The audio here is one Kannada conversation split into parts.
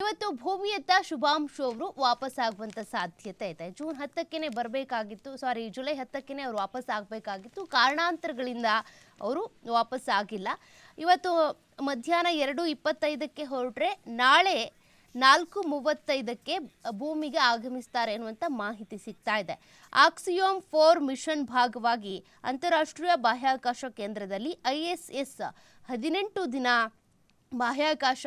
ಇವತ್ತು ಭೂಮಿಯತ್ತ ಶುಭಾಂಶು ಅವರು ವಾಪಸ್ ಆಗುವಂತ ಸಾಧ್ಯತೆ ಇದೆ. ಜೂನ್ ಹತ್ತಕ್ಕೇನೆ ಬರಬೇಕಾಗಿತ್ತು ಸಾರಿ ಜುಲೈ ಹತ್ತಕ್ಕೇನೆ ಅವರು ವಾಪಸ್ ಆಗಬೇಕಾಗಿತ್ತು ಕಾರಣಾಂತರಗಳಿಂದ ಅವರು ವಾಪಸ್ ಆಗಿಲ್ಲ ಇವತ್ತು ಮಧ್ಯಾಹ್ನ ಎರಡು ಇಪ್ಪತ್ತೈದಕ್ಕೆ ಹೊರಟ್ರೆ ನಾಳೆ ನಾಲ್ಕು ಮೂವತ್ತೈದಕ್ಕೆ ಭೂಮಿಗೆ ಆಗಮಿಸ್ತಾರೆ ಅನ್ನುವಂಥ ಮಾಹಿತಿ ಸಿಗ್ತಾ ಇದೆ. ಆಕ್ಸಿಯೋಮ್ ಫೋರ್ ಮಿಷನ್ ಭಾಗವಾಗಿ ಅಂತಾರಾಷ್ಟ್ರೀಯ ಬಾಹ್ಯಾಕಾಶ ಕೇಂದ್ರದಲ್ಲಿ ಐ ಎಸ್ ಎಸ್ ಹದಿನೆಂಟು ದಿನ ಬಾಹ್ಯಾಕಾಶ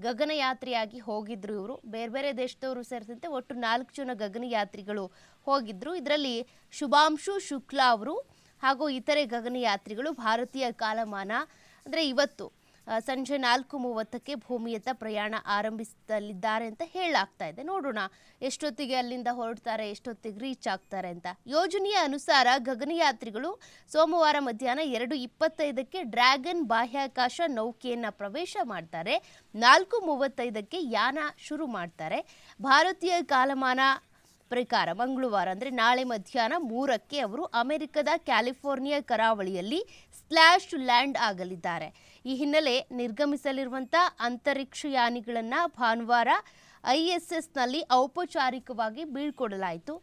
ಗಗನಯಾತ್ರಿಯಾಗಿ ಹೋಗಿದ್ರು ಇವರು. ಬೇರೆ ಬೇರೆ ದೇಶದವರು ಸೇರಿದಂತೆ ಒಟ್ಟು ನಾಲ್ಕು ಜನ ಗಗನಯಾತ್ರಿಗಳು ಹೋಗಿದ್ರು. ಇದರಲ್ಲಿ ಶುಭಾಂಶು ಶುಕ್ಲಾ ಅವರು ಹಾಗೂ ಇತರೆ ಗಗನಯಾತ್ರಿಗಳು ಭಾರತೀಯ ಕಾಲಮಾನ. ಅಂದರೆ ಇವತ್ತು ಸಂಜೆ ನಾಲ್ಕು ಮೂವತ್ತಕ್ಕೆ ಭೂಮಿಯತ್ತ ಪ್ರಯಾಣ ಆರಂಭಿಸಲಿದ್ದಾರೆ ಅಂತ ಹೇಳಲಾಗ್ತಾ ಇದೆ. ನೋಡೋಣ ಎಷ್ಟೊತ್ತಿಗೆ ಅಲ್ಲಿಂದ ಹೊರಡ್ತಾರೆ, ಎಷ್ಟೊತ್ತಿಗೆ ರೀಚ್ ಆಗ್ತಾರೆ ಅಂತ. ಯೋಜನೆಯ ಅನುಸಾರ ಗಗನಯಾತ್ರಿಗಳು ಸೋಮವಾರ ಮಧ್ಯಾಹ್ನ ಎರಡು ಇಪ್ಪತ್ತೈದಕ್ಕೆ ಡ್ರ್ಯಾಗನ್ ಬಾಹ್ಯಾಕಾಶ ನೌಕೆಯನ್ನ ಪ್ರವೇಶ ಮಾಡ್ತಾರೆ. ನಾಲ್ಕು ಮೂವತ್ತೈದಕ್ಕೆ ಯಾನ ಶುರು ಮಾಡ್ತಾರೆ. ಭಾರತೀಯ ಕಾಲಮಾನ ಪ್ರಕಾರ ಮಂಗಳವಾರ ಅಂದರೆ ನಾಳೆ ಮಧ್ಯಾಹ್ನ ಮೂರಕ್ಕೆ ಅವರು ಅಮೆರಿಕದ ಕ್ಯಾಲಿಫೋರ್ನಿಯಾ ಕರಾವಳಿಯಲ್ಲಿ ಸ್ಲ್ಯಾಶ್ ಲ್ಯಾಂಡ್ ಆಗಲಿದ್ದಾರೆ. ಈ ಹಿನ್ನೆಲೆ ನಿರ್ಗಮಿಸಲಿರುವಂಥ ಅಂತರಿಕ್ಷಯಾನಿಗಳನ್ನು ಭಾನುವಾರ ಐ ಎಸ್ ಎಸ್ನಲ್ಲಿ ಔಪಚಾರಿಕವಾಗಿ ಬೀಳ್ಕೊಡಲಾಯಿತು.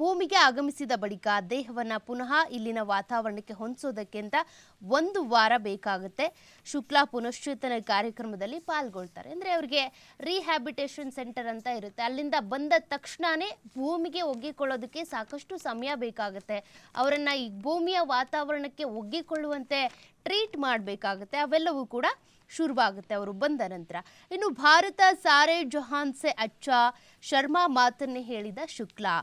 ಭೂಮಿಗೆ ಆಗಮಿಸಿದ ಬಳಿಕ ದೇಹವನ್ನು ಪುನಃ ಇಲ್ಲಿನ ವಾತಾವರಣಕ್ಕೆ ಹೊಂದಿಸೋದಕ್ಕಿಂತ ಒಂದು ವಾರ ಬೇಕಾಗುತ್ತೆ. ಶುಕ್ಲಾ ಪುನಶ್ಚೇತನ ಕಾರ್ಯಕ್ರಮದಲ್ಲಿ ಪಾಲ್ಗೊಳ್ತಾರೆ. ಅಂದರೆ ಅವರಿಗೆ ರಿಹ್ಯಾಬಿಟೇಷನ್ ಸೆಂಟರ್ ಅಂತ ಇರುತ್ತೆ. ಅಲ್ಲಿಂದ ಬಂದ ತಕ್ಷಣವೇ ಭೂಮಿಗೆ ಒಗ್ಗಿಕೊಳ್ಳೋದಕ್ಕೆ ಸಾಕಷ್ಟು ಸಮಯ ಬೇಕಾಗುತ್ತೆ. ಅವರನ್ನು ಈ ಭೂಮಿಯ ವಾತಾವರಣಕ್ಕೆ ಒಗ್ಗಿಕೊಳ್ಳುವಂತೆ ಟ್ರೀಟ್ ಮಾಡಬೇಕಾಗುತ್ತೆ. ಅವೆಲ್ಲವೂ ಕೂಡ ಶುರುವಾಗುತ್ತೆ. ಅವರು ಬಂದ ನಂತರ ಇನ್ನು ಭಾರತ ಸಾರೆ ಜೊಹಾನ್ಸೆ ಅಚ್ಚ ಶರ್ಮಾ ಮಾತನ್ನೇ ಹೇಳಿದ ಶುಕ್ಲಾ.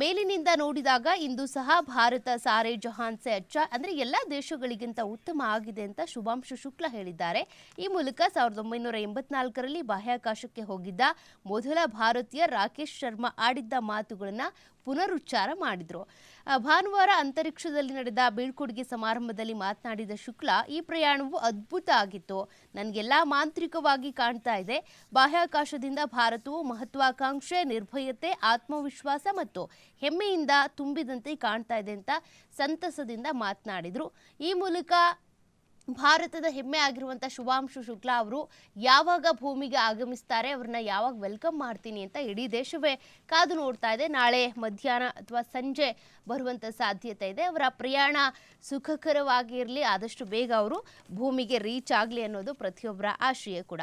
ಮೇಲಿನಿಂದ ನೋಡಿದಾಗ ಇಂದು ಸಹ ಭಾರತ ಸಾರೆ ಜೊಹಾನ್ಸೆ ಅಚ್ಚ ಅಂದರೆ ಎಲ್ಲ ದೇಶಗಳಿಗಿಂತ ಉತ್ತಮ ಆಗಿದೆ ಅಂತ ಶುಭಾಂಶು ಶುಕ್ಲಾ ಹೇಳಿದ್ದಾರೆ. ಈ ಮೂಲಕ ಸಾವಿರದ ಒಂಬೈನೂರ ಎಂಬತ್ನಾಲ್ಕರಲ್ಲಿ ಬಾಹ್ಯಾಕಾಶಕ್ಕೆ ಹೋಗಿದ್ದ ಮೊದಲ ಭಾರತೀಯ ರಾಕೇಶ್ ಶರ್ಮಾ ಆಡಿದ್ದ ಮಾತುಗಳನ್ನು ಪುನರುಚ್ಚಾರ ಮಾಡಿದರು. ಭಾನುವಾರ ಅಂತರಿಕ್ಷದಲ್ಲಿ ನಡೆದ ಬೀಳ್ಕೊಡುಗೆ ಸಮಾರಂಭದಲ್ಲಿ ಮಾತನಾಡಿದ ಶುಕ್ಲಾ, ಈ ಪ್ರಯಾಣವು ಅದ್ಭುತ ಆಗಿತ್ತು. ನನಗೆಲ್ಲ ಮಾಂತ್ರಿಕವಾಗಿ ಕಾಣ್ತಾ ಇದೆ. ಬಾಹ್ಯಾಕಾಶದಿಂದ ಭಾರತವು ಮಹತ್ವಾಕಾಂಕ್ಷೆ, ನಿರ್ಭಯತೆ, ಆತ್ಮವಿಶ್ವಾಸ ಮತ್ತು ಹೆಮ್ಮೆಯಿಂದ ತುಂಬಿದಂತೆ ಕಾಣ್ತಾ ಇದೆ ಅಂತ ಸಂತಸದಿಂದ ಮಾತನಾಡಿದರು. ಈ ಮೂಲಕ ಭಾರತದ ಹೆಮ್ಮೆ ಆಗಿರುವಂಥ ಶುಭಾಂಶು ಶುಕ್ಲಾ ಅವರು ಯಾವಾಗ ಭೂಮಿಗೆ ಆಗಮಿಸ್ತಾರೆ, ಅವ್ರನ್ನ ಯಾವಾಗ ವೆಲ್ಕಮ್ ಮಾಡ್ತೀನಿ ಅಂತ ಇಡೀ ದೇಶವೇ ಕಾದು ನೋಡ್ತಾ ಇದೆ. ನಾಳೆ ಮಧ್ಯಾಹ್ನ ಅಥವಾ ಸಂಜೆ ಬರುವಂಥ ಸಾಧ್ಯತೆ ಇದೆ. ಅವರ ಪ್ರಯಾಣ ಸುಖಕರವಾಗಿರಲಿ, ಆದಷ್ಟು ಬೇಗ ಅವರು ಭೂಮಿಗೆ ರೀಚ್ ಆಗಲಿ ಅನ್ನೋದು ಪ್ರತಿಯೊಬ್ಬರ ಆಶಯ ಕೂಡ.